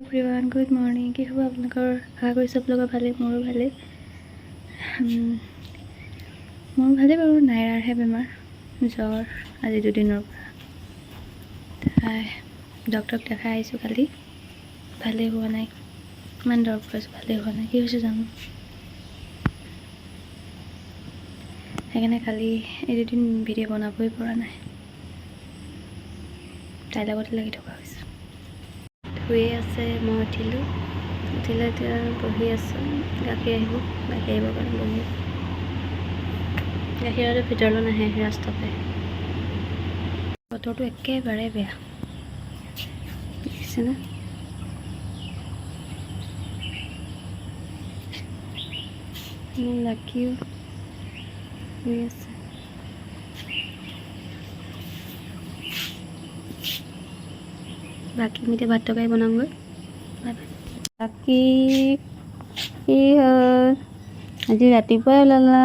Everyone good morning কি খবৰ আপোনালোকৰ? আশা কৰিছোঁ আপোনালোকৰ ভালেই মোৰো ভালেই। মোৰ ভালেই বাৰু নাইৰাৰহে বেমাৰ জ্বৰ আজি দুদিনৰ পৰা। তাই ডক্টৰক দেখাই আহিছোঁ কালি। ভালেই হোৱা নাই ইমান দৰৱ খুৱাইছোঁ ভালেই হোৱা নাই। কি হৈছে জানো? সেইকাৰণে কালি এই দুদিন ভিডিঅ' বনাবই পৰা নাই। তাইৰ লগতে লাগি থকা হৈছে। শুয়ে আছে, মই উঠিলোঁ। উঠিলে এতিয়া বহি আছোঁ, গাখীৰ আহিব, গাখীৰ আহিবৰ কাৰণে বহি আছোঁ। গাখীৰতো ভিতৰলৈ নাহে ৰাস্তাতে। বতৰটো একেবাৰে বেয়া। দেখিছেনে? লাকিও শুই আছে। বাকী আমি এতিয়া ভাত তৰকাৰী বনামগৈ। বাই বাই বাকী কি হ'ল? আজি ৰাতিপুৱাই ওলালা।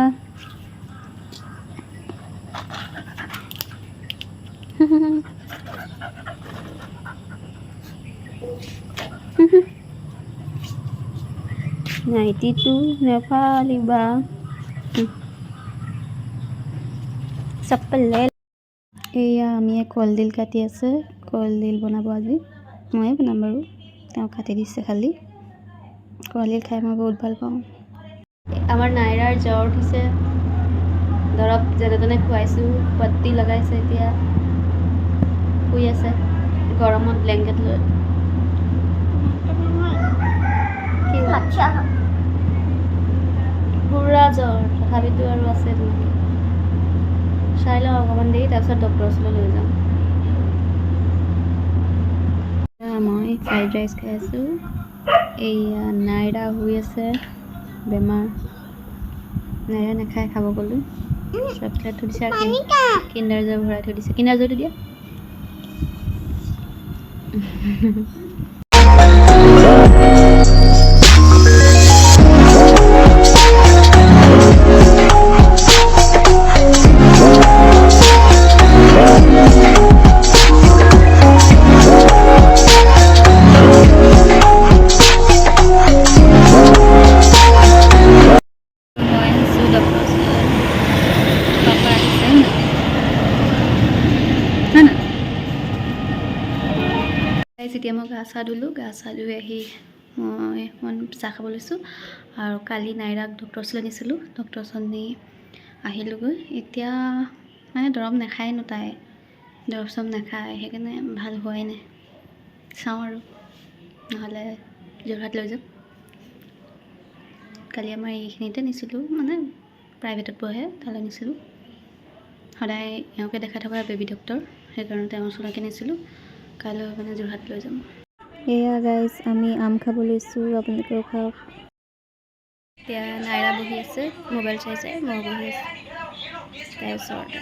নাইটিটো নেফালিবা। চপ্পল লে এয়া আমি কলডিল কাটি আছে। কলডিল বনাব আজি। ময়ে বনাম বাৰু তেওঁ কাটি দিছে খালি। কলডিল খাই মই বহুত ভালো পাওঁ। আমাৰ নাইৰাৰ জ্বৰ উঠিছে। দৰৱ যেনে তেনে খুৱাইছোঁ পট্টি লগাইছে এতিয়া। শুই আছে। গৰমত ব্লেংকেট লৈ? পুৰা জ্বৰ। তথাপিতো আৰু আছে তোমাৰ চাই লওঁ অকণমান দেৰি তাৰপিছত ডক্টৰৰ ওচৰলৈ লৈ যাম। মই ফ্ৰাইড ৰাইচ খাই আছোঁ। এইয়া নাইৰা শুই আছে বেমাৰ। নাইৰা নাখায় খাব ক'লোঁ চকলেট থৈ দিছে কিণ্ডাৰ জয় ভৰাই থৈ দিছে। কিণ্ডাৰ জয়টো দিয়া। এতিয়া মই গা চা ধুলোঁ গা চা ধুই আহি মই অকণমান চাহ খাব লৈছোঁ আৰু কালি নাইৰাক ডক্টৰৰ ওচৰলৈ নিছিলোঁ ডক্টৰৰ ওচৰত নি আহিলোঁগৈ। এতিয়া মানে দৰৱ নাখায়নো তাই দৰৱ চৰৱ নাখায় সেইকাৰণে ভাল হোৱাই নাই। চাওঁ আৰু নহ'লে যোৰহাট লৈ যাম। কালি আমাৰ এইখিনিতে নিছিলোঁ মানে প্ৰাইভেটত বহে তালৈ নিছিলোঁ। সদায় এওঁকে দেখাই থকা বেবী ডক্টৰ সেইকাৰণে তেওঁৰ ওচৰলৈকে নিছিলোঁ। কাইলৈ মানে যোৰহাট লৈ যাম। এয়া গাইজ আমি আম খাব লৈছোঁ আপোনালোকেও খাওক। এতিয়া নাইৰা বহি আছে মোবাইল চাই চাই মই বহি আছোঁ। তাইৰ ওচৰতে।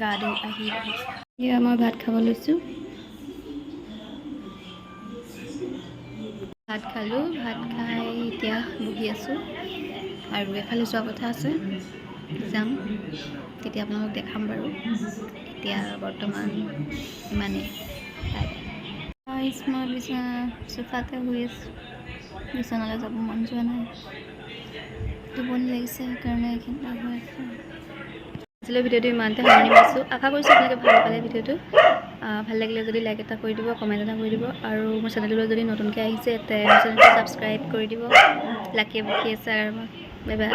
গা ধুই আহি এয়া মই ভাত খাব লৈছোঁ। ভাত খালোঁ ভাত খাই এতিয়া বহি আছোঁ। আৰু এফালে যোৱা কথা আছে। যাম। তেতিয়া আপোনালোকক দেখাম বাৰু। এতিয়া বৰ্তমান ইমানেই। মই বিচনা চোফাতে শুই আছোঁ। বিচনালৈ যাব মন যোৱা নাই। টোপনি লাগিছে সেইকাৰণে এইখিনিতে হৈ আছোঁ। আজিলৈ ভিডিঅ'টো ইমানতে সামৰণি মাৰিছোঁ। আশা কৰিছোঁ আপোনালোকে ভালো পালে ভিডিঅ'টো। ভালো লাগিলে যদি লাইক এটা কৰি দিব কমেণ্ট এটা কৰি দিব। আৰু মোৰ চেনেলটোলৈ যদি নতুনকৈ আহিছে মোৰ চেনেলটো ছাবস্ক্ৰাইব কৰি দিব। লাকিয়ে বকি আছে আৰু বাই বাই